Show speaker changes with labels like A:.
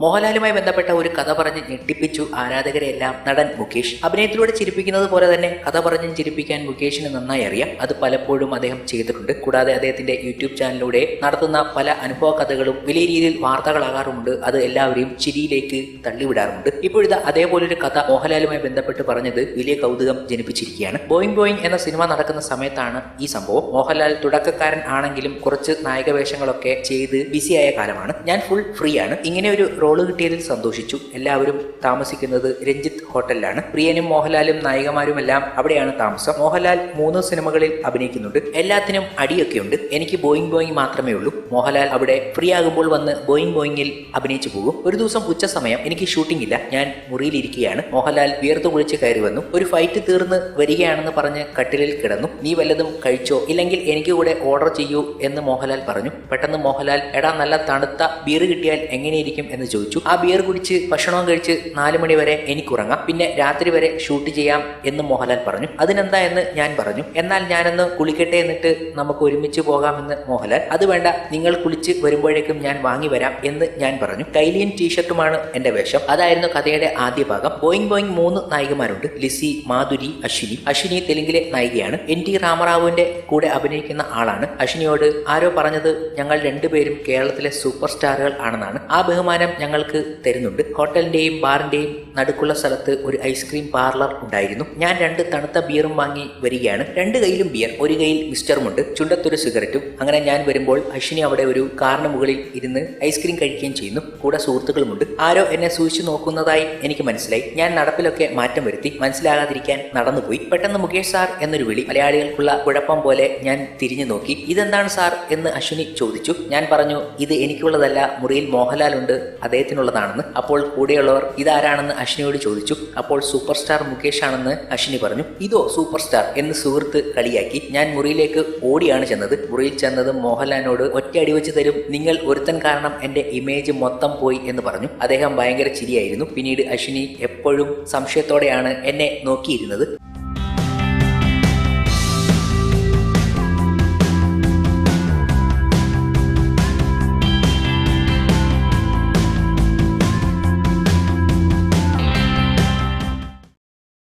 A: മോഹൻലാലുമായി ബന്ധപ്പെട്ട ഒരു കഥ പറഞ്ഞ് ഞെട്ടിപ്പിച്ചു ആരാധകരെയെല്ലാം. നടൻ മുകേഷ്. അഭിനയത്തിലൂടെ ചിരിപ്പിക്കുന്നത് പോലെ തന്നെ കഥ പറഞ്ഞും ചിരിപ്പിക്കാൻ മുകേഷിന് നന്നായി അറിയാം. അത് പലപ്പോഴും അദ്ദേഹം ചെയ്തിട്ടുണ്ട്. കൂടാതെ അദ്ദേഹത്തിന്റെ യൂട്യൂബ് ചാനലിലൂടെ നടത്തുന്ന പല അനുഭവ കഥകളും വലിയ രീതിയിൽ വാർത്തകളാകാറുമുണ്ട്. അത് എല്ലാവരെയും ചിരിയിലേക്ക് തള്ളിവിടാറുണ്ട്. ഇപ്പോഴത്തെ അതേപോലൊരു കഥ മോഹൻലാലുമായി ബന്ധപ്പെട്ട് പറഞ്ഞത് വലിയ കൗതുകം ജനിപ്പിച്ചിരിക്കുകയാണ്. ബോയിങ് ബോയിങ് എന്ന സിനിമ നടക്കുന്ന സമയത്താണ് ഈ സംഭവം. മോഹൻലാൽ തുടക്കക്കാരൻ ആണെങ്കിലും കുറച്ച് നായകവേഷങ്ങളൊക്കെ ചെയ്ത് ബിസിയായ കാലമാണ്. ഞാൻ ഫുൾ ഫ്രീ ആണ് ഇങ്ങനെ ഒരു റോൾ കിട്ടിയതിൽ സന്തോഷിച്ചു. എല്ലാവരും താമസിക്കുന്നത് രഞ്ജിത്ത് ഹോട്ടലിലാണ്. പ്രിയനും മോഹൻലാലും നായികമാരുമെല്ലാം അവിടെയാണ് താമസം. മോഹൻലാൽ മൂന്ന് സിനിമകളിൽ അഭിനയിക്കുന്നുണ്ട്. എല്ലാത്തിനും അടിയൊക്കെ ഉണ്ട് എനിക്ക് ബോയിങ് ബോയിങ് മാത്രമേ ഉള്ളൂ. മോഹൻലാൽ അവിടെ ഫ്രീ ആകുമ്പോൾ വന്ന് ബോയിങ് ബോയിങ്ങിൽ അഭിനയിച്ചു പോകും. ഒരു ദിവസം ഉച്ച സമയം എനിക്ക് ഷൂട്ടിംഗ് ഇല്ല. ഞാൻ മുറിയിലിരിക്കുകയാണ് മോഹൻലാൽ വിയർത്തു കുളിച്ച് കയറി വന്നു. ഒരു ഫൈറ്റ് തീർന്ന് വരികയാണെന്ന് പറഞ്ഞ് കട്ടിലിൽ കിടന്നു. നീ വല്ലതും കഴിച്ചോ? ഇല്ലെങ്കിൽ എനിക്ക് കൂടെ ഓർഡർ ചെയ്യൂ എന്ന് മോഹൻലാൽ പറഞ്ഞു. പെട്ടെന്ന് മോഹൻലാൽ എടാ നല്ല തണുത്ത ബീർ കിട്ടിയാൽ എങ്ങനെയിരിക്കും? എന്ന് ചോദിച്ചു ആ ബിയർ കുടിച്ച് ഭക്ഷണവും കഴിച്ച് നാല് മണി വരെ എനിക്ക് ഉറങ്ങാം. പിന്നെ രാത്രി വരെ ഷൂട്ട് ചെയ്യാം എന്ന് മോഹൻലാൽ പറഞ്ഞു. അതിനെന്താ എന്ന് ഞാൻ പറഞ്ഞു. എന്നാൽ ഞാനൊന്ന് കുളിക്കട്ടെ എന്നിട്ട് നമുക്ക് ഒരുമിച്ച് പോകാമെന്ന് മോഹൻലാൽ. അത് വേണ്ട നിങ്ങൾ കുളിച്ച് വരുമ്പോഴേക്കും ഞാൻ വാങ്ങി വരാം എന്ന് ഞാൻ പറഞ്ഞു. കൈലിയൻ ടീഷർട്ടുമാണ് എന്റെ വേഷം. അതായിരുന്നു കഥയുടെ ആദ്യ ഭാഗം. പോയിങ് ബോയിങ് മൂന്ന് നായികമാരുണ്ട്. ലിസി മാധുരി അശ്വിനി. അശ്വിനി തെലുങ്കിലെ നായികയാണ്. എൻ ടി രാമറാവുവിന്റെ കൂടെ അഭിനയിക്കുന്ന ആളാണ്. അശ്വിനിയോട് ആരോ പറഞ്ഞത് ഞങ്ങൾ രണ്ടുപേരും കേരളത്തിലെ സൂപ്പർ സ്റ്റാറുകൾ ആണെന്നാണ്. ആ ബഹുമാനം ഞങ്ങൾക്ക് തരുന്നുണ്ട്. ഹോട്ടലിന്റെയും ബാറിന്റെയും നടുക്കുള്ള സ്ഥലത്ത് ഒരു ഐസ്ക്രീം പാർലർ ഉണ്ടായിരുന്നു. ഞാൻ രണ്ട് തണുത്ത ബിയറും വാങ്ങി വരികയാണ്. രണ്ട് കയ്യിലും ബിയർ ഒരു കയ്യിൽ മിസ്റ്ററുമുണ്ട് ചുണ്ടത്തൊരു സിഗരറ്റും അങ്ങനെ ഞാൻ വരുമ്പോൾ അശ്വിനി അവിടെ ഒരു കാറിന് മുകളിൽ ഇരുന്ന് ഐസ്ക്രീം കഴിക്കുകയും ചെയ്യുന്നു. കൂടെ സുഹൃത്തുക്കളുമുണ്ട് ആരോ എന്നെ സൂക്ഷിച്ചു നോക്കുന്നതായി എനിക്ക് മനസ്സിലായി. ഞാൻ നടപ്പിലൊക്കെ മാറ്റം വരുത്തി. മനസ്സിലാകാതിരിക്കാൻ നടന്നുപോയി. പെട്ടെന്ന് മുകേഷ് സാർ എന്നൊരു വിളി മലയാളികൾക്കുള്ള കുഴപ്പം പോലെ ഞാൻ തിരിഞ്ഞു നോക്കി. ഇതെന്താണ് സാർ? എന്ന് അശ്വിനി ചോദിച്ചു. ഞാൻ പറഞ്ഞു ഇത് എനിക്കുള്ളതല്ല. മുറിയിൽ മോഹൻലാൽ ഉണ്ട്. അദ്ദേഹത്തിനുള്ളതാണെന്ന് അപ്പോൾ കൂടെയുള്ളവർ ഇതാരാണെന്ന് അശ്വിനിയോട് ചോദിച്ചു. അപ്പോൾ സൂപ്പർ സ്റ്റാർ മുകേഷ് ആണെന്ന് അശ്വിനി പറഞ്ഞു. ഇതോ സൂപ്പർ സ്റ്റാർ എന്ന് സുഹൃത്ത് കളിയാക്കി. ഞാൻ മുറിയിലേക്ക് ഓടിയാണ് ചെന്നത്. മുറിയിൽ ചെന്നത് മോഹൻലാലിനോട് ഒറ്റ അടിവെച്ച് തരും. നിങ്ങൾ ഒരുത്തൻ കാരണം എന്റെ ഇമേജ് മൊത്തം പോയി എന്ന് പറഞ്ഞു. അദ്ദേഹം ഭയങ്കര ചിരിയായിരുന്നു. പിന്നീട് അശ്വിനി എപ്പോഴും സംശയത്തോടെയാണ് എന്നെ നോക്കിയിരുന്നത്.